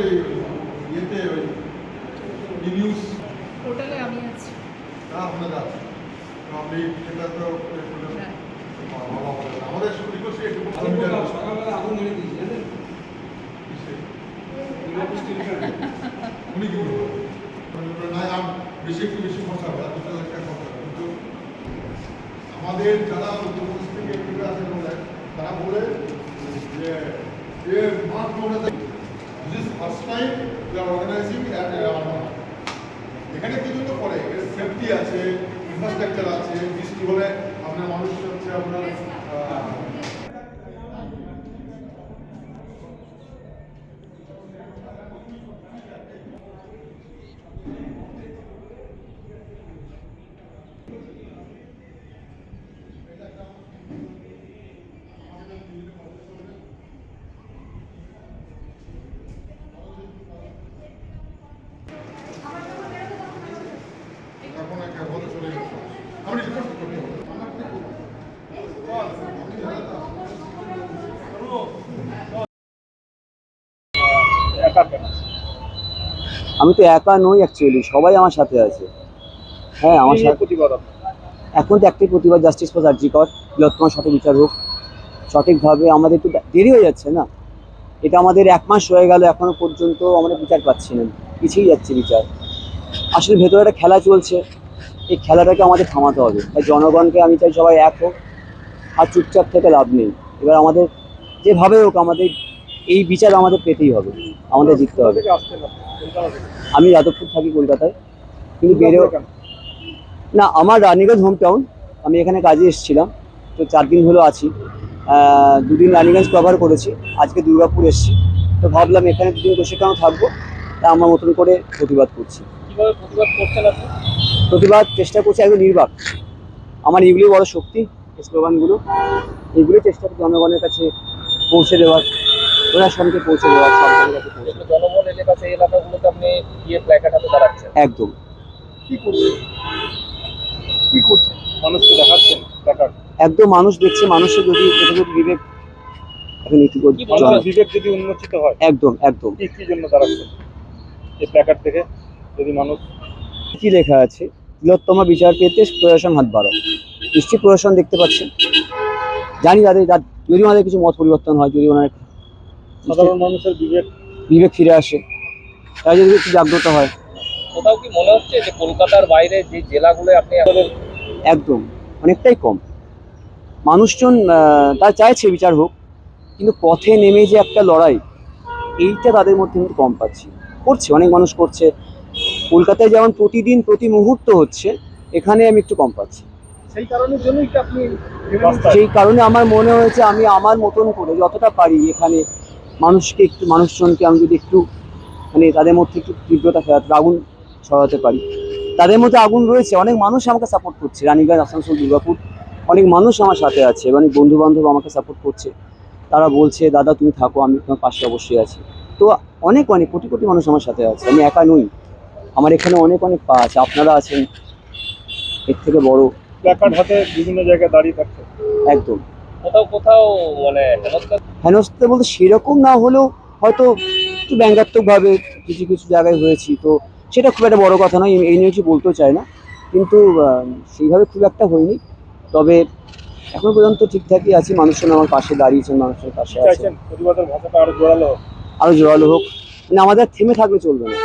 ইয়েতে ওই নিউজ পোর্টালে আমি আছি। আপনার আছে আপনি সেটা তো হ্যাঁ। আমাদের রিকোয়েস্ট একটু সকালবেলা আগুন ধরে দিয়েছি জানেন? উনি কি? না আম বেশি একটু বেশি খরচা হবে আর দুটো লাখ টাকা খরচা কিন্তু আমাদের যারা উত্তরপ্রদেশ থেকে একটু আসে বলে তারা বলে যে এ মাঠ মনে first first we are organizing at at এখানে কিছু তো করে? সেফটি আছে ইনফ্রাস্ট্রাকচার আছে, বৃষ্টি হলে আপনার মানুষ হচ্ছে আপনার আহ, এখন একটা বলতে চলে গেছে আমি রিপোর্ট করতে আমি তো একা নই অ্যাকচুয়ালি সবাই আমার সাথে আছে। হ্যাঁ আমার সাথে এখন তো একটাই প্রতিবাদ জাস্টিস ফর কার্যকর বৃহত্তম সঠিক বিচার হোক। সঠিকভাবে আমাদের একটু দেরি হয়ে যাচ্ছে না? এটা আমাদের এক মাস হয়ে গেল এখনও পর্যন্ত আমরা বিচার পাচ্ছি না। পিছিয়ে যাচ্ছে বিচার। আসলে ভেতরে একটা খেলা চলছে। এই খেলাটাকে আমাদের থামাতে হবে। তাই জনগণকে আমি চাই সবাই এক হোক আর চুপচাপ থেকে লাভ নেই। এবার আমাদের যেভাবে হোক আমাদের এই বিচার আমাদের পেতেই হবে আমাদের জিততে হবে। আমি যাদবপুর থাকি কলকাতায় কিন্তু বেড়েও? না আমার রানীগঞ্জ হোম টাউন আমি এখানে কাজে এসেছিলাম তো চার দিন হলো আছি। দুদিন রানীগঞ্জ কভার করেছি আজকে দুর্গাপুর এসেছি। তো ভাবলাম এখানে দুদিন বসে কেন থাকব? তা আমার মতন করে প্রতিবাদ করছি। প্রতিবাদ করছেন আপনি? প্রতিবাদ চেষ্টা করছি একদম নির্বাক। আমার এগুলি বড় শক্তি স্লোগানগুলো। এগুলি চেষ্টা করি জনগণের কাছে পৌঁছে দেওয়ার প্রশাসনকে পৌঁছে দেওয়ার সরকারের কাছে পৌঁছে দেওয়ার। এলাকা সেই এলাকাগুলোতে আপনি গিয়ে প্ল্যাকার্ড হাতে দাঁড়াচ্ছেন? একদম। কি করছেন? কি করছেন? মানুষকে দেখাচ্ছেন? প্ল্যাকার্ড একদম মানুষ দেখছে মানুষের যদি বিবেক এখন বিবেক যদি উন্মোচিত হয়? একদম একদম। কি জন্য দাঁড়াচ্ছেন? এই প্ল্যাকার্ড থেকে যদি মানুষ কি লেখা আছে? বৃহত্তম বিচার পেতে প্রশাসন হাত বাড়ো নিশ্চয়ই প্রশাসন দেখতে পাচ্ছেন। জানি তাদের যদি ওনাদের কিছু মত পরিবর্তন হয় যদি ওনার সাধারণ মানুষের বিবেক বিবেক ফিরে আসে তাই যদি একটু জাগ্রত হয়। কোথাও কি মনে হচ্ছে যে কলকাতার বাইরে যে জেলাগুলো আপনি আমাদের একদম অনেকটাই কম। মানুষজন তারা চাইছে বিচার হোক কিন্তু পথে নেমে যে একটা লড়াই এইটা তাদের মধ্যে কিন্তু কম পাচ্ছি। করছে অনেক মানুষ করছে। কলকাতায় যেমন প্রতিদিন প্রতি মুহূর্ত হচ্ছে এখানে আমি একটু কম পাচ্ছি। সেই কারণের জন্যই আপনি সেই কারণে আমার মনে হয়েছে আমি আমার মতন করে যতটা পারি এখানে মানুষকে একটু মানুষজনকে আমি যদি একটু মানে তাদের মধ্যে একটু তীব্রতা ফেরাতে আগুন ছড়াতে পারি। তাদের মধ্যে আগুন রয়েছে অনেক মানুষ আমাকে সাপোর্ট করছে। রানীগঞ্জ আসানসোল দুর্গাপুর অনেক মানুষ আমার সাথে আছে অনেক বন্ধু বান্ধব আমাকে সাপোর্ট করছে। তারা বলছে দাদা তুমি থাকো আমি তোমার পাশে অবশ্যই আছি। তো অনেক অনেক কোটি কোটি মানুষ আমার সাথে আছে আমি একা নই। আমার এখানে অনেক অনেক পা আছে। আপনারা আছেন এর থেকে বড়। প্ল্যাকার্ড হাতে বিভিন্ন জায়গায় দাঁড়িয়ে থাকছে। একদম। কোথাও কোথাও মানে হেনস্থা? বলতে সেরকম না হলেও হয়তো একটু ব্যঙ্গাত্মকভাবে কিছু কিছু জায়গায় হয়েছি। তো সেটা খুব একটা বড় কথা নয় এই নিয়ে কিছু বলতেও চাই না। কিন্তু সেইভাবে খুব একটা হয়নি। তবে এখন পর্যন্ত ঠিকঠাকই আছি। মানুষজন আমার পাশে দাঁড়িয়েছেন মানুষের পাশে আছে চাইছেন ভাষাটা আরও জোরালো হোক। আরও জোরালো হোক। মানে আমাদের থেমে থাকলে চলবে না।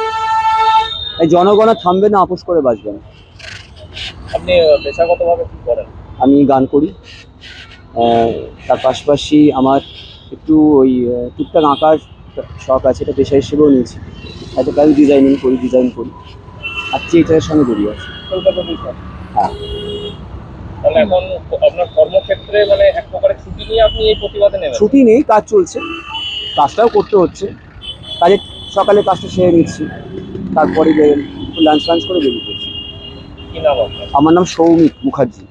তাই জনগণ থামবে না আপোষ করে বাঁচবে না। আপনি পেশাগতভাবে কি করেন? আমি গান করি। তার পাশাপাশি আমার একটু ওই টুকটাক আঁকার শখ আছে এটা পেশা হিসেবেও নিয়েছি। একটা কাজ ডিজাইনিং করি ডিজাইন করি। আর থিয়েটারের সঙ্গে জড়িয়ে আছে। হ্যাঁ। তাহলে এখন আপনার কর্মক্ষেত্রে মানে এক প্রকারের ছুটি নিয়ে আপনি এই প্রতিবাদে নেবেন ছুটি নেই কাজ চলছে। কাজটাও করতে হচ্ছে। কাজের সকালে কাজটা সেরে নিচ্ছি। তারপরে লাঞ্চ লাঞ্চ করে বেরিয়ে পড়ছি। আমার নাম সৌমিক মুখার্জি।